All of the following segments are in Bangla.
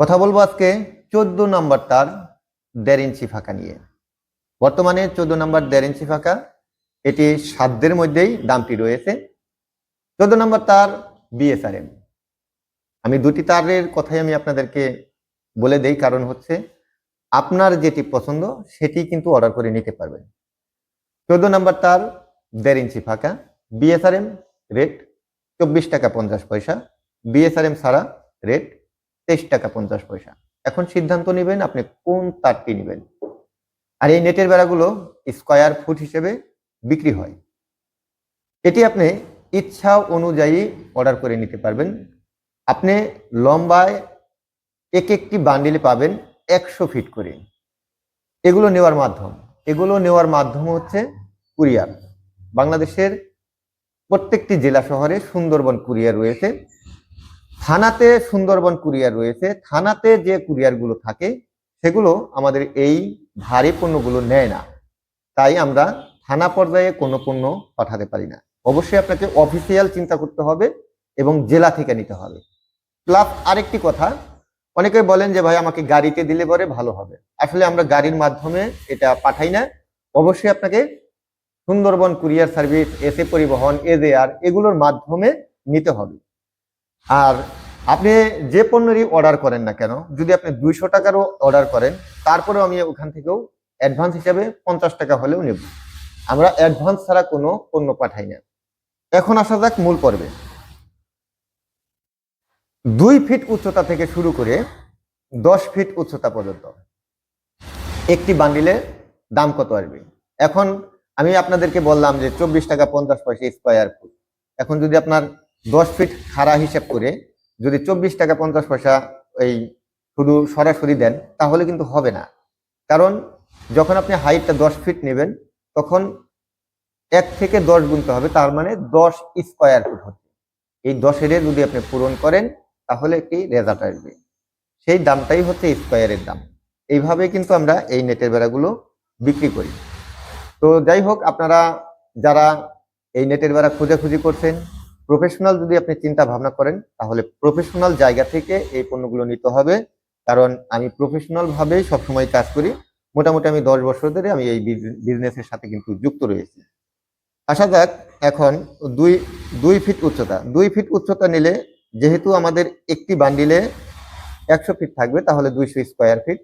কথা বলব আজকে চোদ্দ নম্বর তার দেড় ইঞ্চি ফাঁকা নিয়ে। বর্তমানে চোদ্দ নাম্বার দেড় ইঞ্চি ফাঁকা, এটি সাধ্যের মধ্যেই দামটি রয়েছে। চোদ্দ নাম্বার তার বিএসআরএম আমি দুটি তারের কথাই আমি আপনাদেরকে বলে দেই, কারণ হচ্ছে আপনার যেটি পছন্দ সেটি কিন্তু অর্ডার করে নিতে পারবেন। চোদ্দ নাম্বার তার দেড় ইঞ্চি ফাঁকা বিএসআরএম রেট চব্বিশ টাকা পঞ্চাশ পয়সা। বিএসআরএম ছাড়া রেট তেইশ টাকা পঞ্চাশ পয়সা। এখন সিদ্ধান্ত নেবেন আপনি কোন তারটি নেবেন। আর এই নেটের বেড়াগুলো স্কোয়ার ফুট হিসেবে বিক্রি হয়। এটি আপনি ইচ্ছা অনুযায়ী অর্ডার করে নিতে পারবেন। আপনি লম্বায় এক একটি বান্ডিলে পাবেন একশো ফিট করে। এগুলো নেওয়ার মাধ্যম। এগুলো নেওয়ার মাধ্যম হচ্ছে কুরিয়ার। বাংলাদেশের প্রত্যেকটি জেলা শহরে সুন্দরবন কুরিয়ার রয়েছে। থানাতে সুন্দরবন কুরিয়ার রয়েছে, থানাতে যে কুরিয়ারগুলো থাকে, সেগুলো আমাদের এই ভারী পণ্যগুলো নেয় না। তাই আমরা থানা পর্যায়ে কোনো পণ্য পাঠাতে পারি না। অবশ্যই আপনাকে অফিসিয়াল চিন্তা করতে হবে এবং জেলা থেকে নিতে হবে। প্লাস আরেকটি কথা, অনেকে বলেন যে, ভাই, আমাকে গাড়িতে দিলে পরে ভালো হবে। আসলে আমরা গাড়ির মাধ্যমে এটা পাঠাই না। অবশ্যই আপনাকে সুন্দরবন কুরিয়ার সার্ভিস, এসে পরিবহন এজেআর এগুলোর মাধ্যমে নিতে হবে। আর আপনি যে পণ্যেরই অর্ডার করেন না কেন, যদি আপনি দুইশো টাকারও অর্ডার করেন, তারপরেও আমি ওখান থেকেও অ্যাডভান্স হিসাবে পঞ্চাশ টাকা হলেও নেব। আমরা অ্যাডভান্স ছাড়া কোনো পণ্য পাঠাই না। এখন আসা যাক মূল পর্বে। দুই ফিট উচ্চতা থেকে শুরু করে দশ ফিট উচ্চতা পর্যন্ত। একটি বান্ডিলের দাম কত আসবে? এখন আমি আপনাদেরকে বললাম যে চব্বিশ টাকা পঞ্চাশ পয়সা স্কোয়ার ফুট এখন যদি আপনার দশ ফিট খাড়া হিসাব করে যদি চব্বিশ টাকা পঞ্চাশ পয়সা এই শুধু সরাসরি দেন, তাহলে কিন্তু হবে না। কারণ যখন আপনি হাইটটা দশ ফিট নেবেন, তখন এক থেকে দশ গুনতে হবে, তার মানে দশ স্কোয়ার ফুট হচ্ছে এই দশের যদি আপনি পূরণ করেন, তাহলে একটি রেজাল্ট আসবে। সেই দামটাই হচ্ছে স্কোয়ারের দাম। এইভাবে কিন্তু আমরা এই নেটের বেড়াগুলো বিক্রি করি। তো যাই হোক, আপনারা যারা এই নেটের বেড়া খোঁজাখুঁজি করছেন প্রফেশনাল যদি আপনি চিন্তা ভাবনা করেন, তাহলে প্রফেশনাল জায়গা থেকে এই পণ্যগুলো নিতে হবে। কারণ আমি প্রফেশনাল ভাবেই সবসময় কাজ করি। মোটামুটি আমি দশ বছর ধরে আমি এই বিজনেসের সাথে কিন্তু যুক্ত রয়েছি। আসা যাক, এখন দুই দুই ফিট উচ্চতা। দুই ফিট উচ্চতা নিলে যেহেতু আমাদের একটি বান্ডিলে একশো ফিট থাকবে, তাহলে দুইশো স্কোয়ার ফিট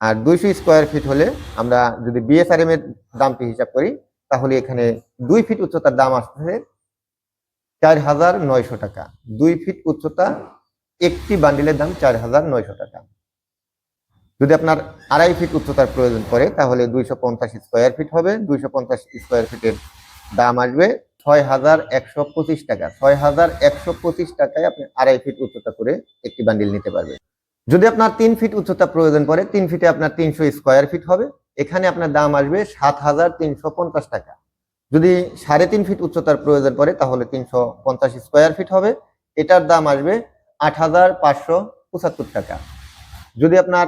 আর দুইশো স্কোয়ার ফিট হলে আমরা যদি বিএসআরএম এর দামটি হিসাব করি, তাহলে এখানে দুই ফিট উচ্চতার দাম আসছে চার হাজার নয়শো টাকা। দুই ফিট উচ্চতা, একটি বান্ডিলের দাম চার হাজার নয়শো টাকা। যদি আপনার আড়াই ফিট উচ্চতার প্রয়োজন পড়ে, তাহলে দুইশো পঞ্চাশ স্কোয়ার ফিট হবে। দুইশো পঞ্চাশ স্কোয়ার ফিটের দাম আসবে ছয় হাজার একশো পঁচিশ টাকা। ছয় হাজার একশো পঁচিশ টাকায় আপনি আড়াই ফিট উচ্চতা করে একটি বান্ডিল নিতে পারবেন। যদি আপনার তিন ফিট উচ্চতা প্রয়োজন পড়ে, তিন ফিটে আপনার তিনশো স্কোয়ার ফিট হবে। এখানে আপনার দাম আসবে সাত হাজার তিনশো পঞ্চাশ টাকা। যদি সাড়ে তিন ফিট উচ্চতার প্রয়োজন পড়ে, তাহলে তিনশো পঞ্চাশ স্কোয়ার ফিট হবে। এটার দাম আসবে আট হাজার পাঁচশো পঁচাত্তর টাকা। যদি আপনার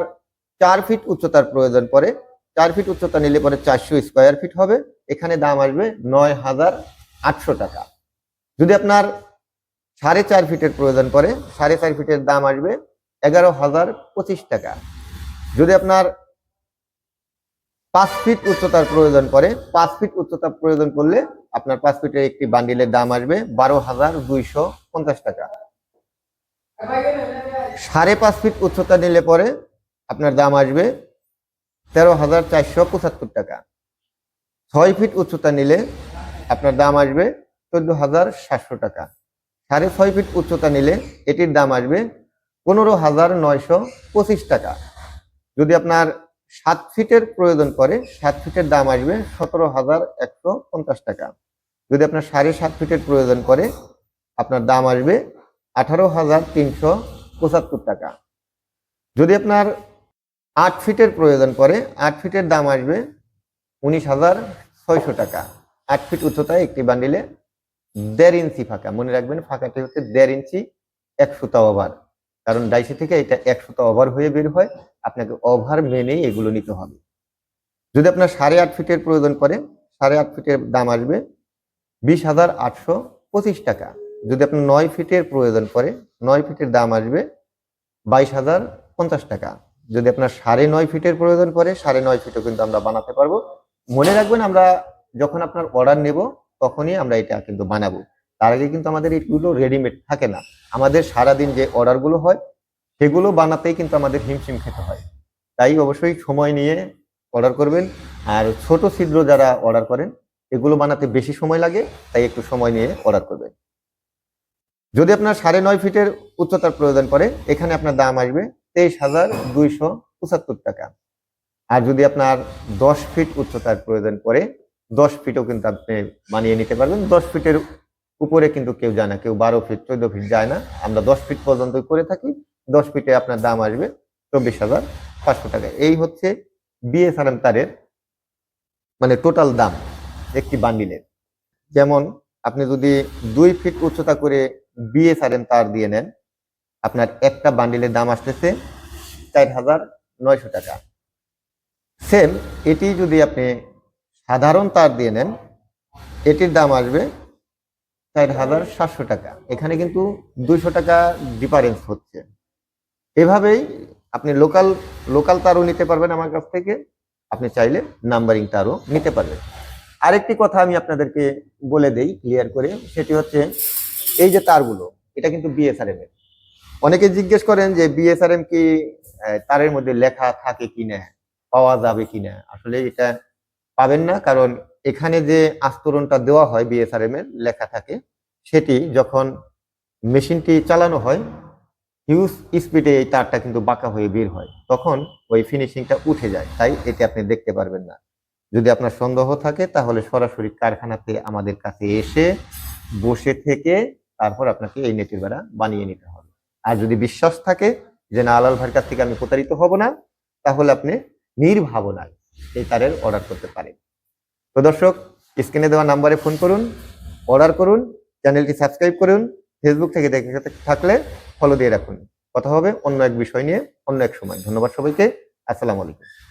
চার ফিট উচ্চতার প্রয়োজন পড়ে, চার ফিট উচ্চতা নিলে পরে চারশো স্কোয়ার ফিট হবে। এখানে দাম আসবে নয় হাজার আটশো টাকা। যদি আপনার সাড়ে চার ফিটের প্রয়োজন পড়ে, সাড়ে চার ফিটের দাম আসবে এগারো হাজার পঁচিশ টাকা। যদি আপনার পাঁচ ফিট উচ্চতার প্রয়োজন পড়ে, পাঁচ ফিট উচ্চতার প্রয়োজন পড়লে আপনার পাঁচ ফিটের একটি বান্ডিলের দাম আসবে বারো হাজার দুইশো পঞ্চাশ টাকা। সাড়ে পাঁচ ফিট উচ্চতা নিলে পরে আপনার দাম আসবে তেরো হাজার চারশো পঁচাত্তর টাকা। ছয় ফিট উচ্চতা নিলে আপনার দাম আসবে চোদ্দ হাজার সাতশো টাকা। সাড়ে ছয় ফিট উচ্চতা নিলে এটির দাম আসবে পনেরো হাজার নয়শো পঁচিশ টাকা। যদি আপনার সাত ফিটের প্রয়োজন পড়ে, সাত ফিটের দাম আসবে সতেরো হাজার একশো পঞ্চাশ টাকা। যদি আপনার সাড়ে সাত ফিটের প্রয়োজন পড়ে, আপনার দাম আসবে আঠারো হাজার তিনশো পঁচাত্তর টাকা। যদি আপনার আট ফিটের প্রয়োজন পড়ে, আট ফিটের দাম আসবে উনিশ হাজার ছয়শো টাকা। আট ফিট উচ্চতায় একটি বান্ডিলে দেড় ইঞ্চি ফাঁকা, মনে রাখবেন ফাঁকাটি হচ্ছে দেড় ইঞ্চি এক সুতা ওভার। কারণ ডাইসি থেকে এটা এক সুতা ওভার হয়ে বের হয় আপনাকে ওভার মেনেই এগুলো নিতে হবে। যদি আপনার সাড়ে আট ফিটের প্রয়োজন পড়ে, সাড়ে আট ফিটের দাম আসবে বিশ হাজার আটশো পঁচিশ টাকা। যদি আপনার নয় ফিটের প্রয়োজন পড়ে, নয় ফিটের দাম আসবে বাইশ হাজার পঞ্চাশ টাকা। যদি আপনার সাড়ে নয় ফিটের প্রয়োজন পড়ে, সাড়ে নয় ফিটও কিন্তু আমরা বানাতে পারব। মনে রাখবেন, আমরা যখন আপনার অর্ডার নেব, তখনই আমরা এটা কিন্তু বানাবো। তার আগে কিন্তু আমাদের এগুলো রেডিমেড থাকে না। আমাদের সারাদিন যে অর্ডারগুলো হয় সেগুলো বানাতেই কিন্তু আমাদের হিমশিম খেতে হয়। তাই অবশ্যই সময় নিয়ে অর্ডার করবেন। আর ছোট ছিদ্র যারা অর্ডার করেন, এগুলো বানাতে বেশি সময় লাগে, তাই একটু সময় নিয়ে অর্ডার করবেন। যদি আপনার সাড়ে নয় ফিটের উচ্চতার প্রয়োজন পড়ে, এখানে আপনার দাম আসবে তেইশ হাজার দুইশো পঁচাত্তর টাকা। আর যদি আপনার দশ ফিট উচ্চতার প্রয়োজন পড়ে, দশ ফিটও কিন্তু আপনি মানিয়ে নিতে পারবেন। দশ ফিটের উপরে কিন্তু কেউ যায় না, কেউ বারো ফিট, চোদ্দ ফিট যায় না। আমরা দশ ফিট পর্যন্ত করে থাকি। দশ ফিটে আপনার দাম আসবে চব্বিশ হাজার পাঁচশো টাকা। এই হচ্ছে বিএসআরএম তারের মানে টোটাল দাম একটি বান্ডিলের যেমন আপনি যদি দুই ফিট উচ্চতা করে বিএসআরএম তার দিয়ে নেন, আপনার একটা বান্ডিলের দাম আসতেছে চার হাজার নয়শো টাকা। সেম এটি যদি আপনি সাধারণ তার দিয়ে নেন, এটির দাম আসবে চার হাজার সাতশো টাকা। এখানে কিন্তু দুইশো টাকা ডিফারেন্স হচ্ছে। এভাবেই আপনি লোকাল লোকাল তারও নিতে পারবেন আমার কাছ থেকে। আপনি চাইলে নাম্বারিং তারও নিতে পারবেন। আরেকটি কথা আমি আপনাদেরকে বলে দেই ক্লিয়ার করে, সেটি হচ্ছে এই যে তারগুলো, এটা কিন্তু বিএসআরএম এর। অনেকে জিজ্ঞেস করেন যে বিএসআরএম কি তারের মধ্যে লেখা থাকে কি না পাওয়া যাবে কি না আসলে এটা পাবেন না, কারণ এখানে যে আস্তরণটা দেওয়া হয় বিএসআরএম এর, লেখা থাকে, সেটি যখন মেশিনটি চালানো হয় হিউজ স্পিডে এই তারটা কিন্তু বাঁকা হয়ে বের হয়। তখন ওই ফিনিশিংটা উঠে যায়। তাই এটি আপনি দেখতে পারবেন না। যদি আপনার সন্দেহ থাকে, তাহলে সরাসরি কারখানাতে আমাদের কাছে এসে বসে থেকে তারপর আপনাকে এই নেটের বেড়া বানিয়ে নিতে হবে। আর যদি বিশ্বাস থাকে যে না, আলাল ভাইয়ের কাছ থেকে আমি প্রতারিত হব না, তাহলে আপনি নির্ভাবনায় এই তারের অর্ডার করতে পারেন। তো দর্শক স্ক্রিনে দেওয়া নাম্বারে ফোন করুন অর্ডার করুন চ্যানেলটি সাবস্ক্রাইব করুন ফেসবুক থেকে দেখে থাকলে ফলো দিয়ে রাখুন। কথা হবে অন্য এক বিষয় নিয়ে, অন্য এক সময়। ধন্যবাদ সবাইকে। আসসালামু আলাইকুম।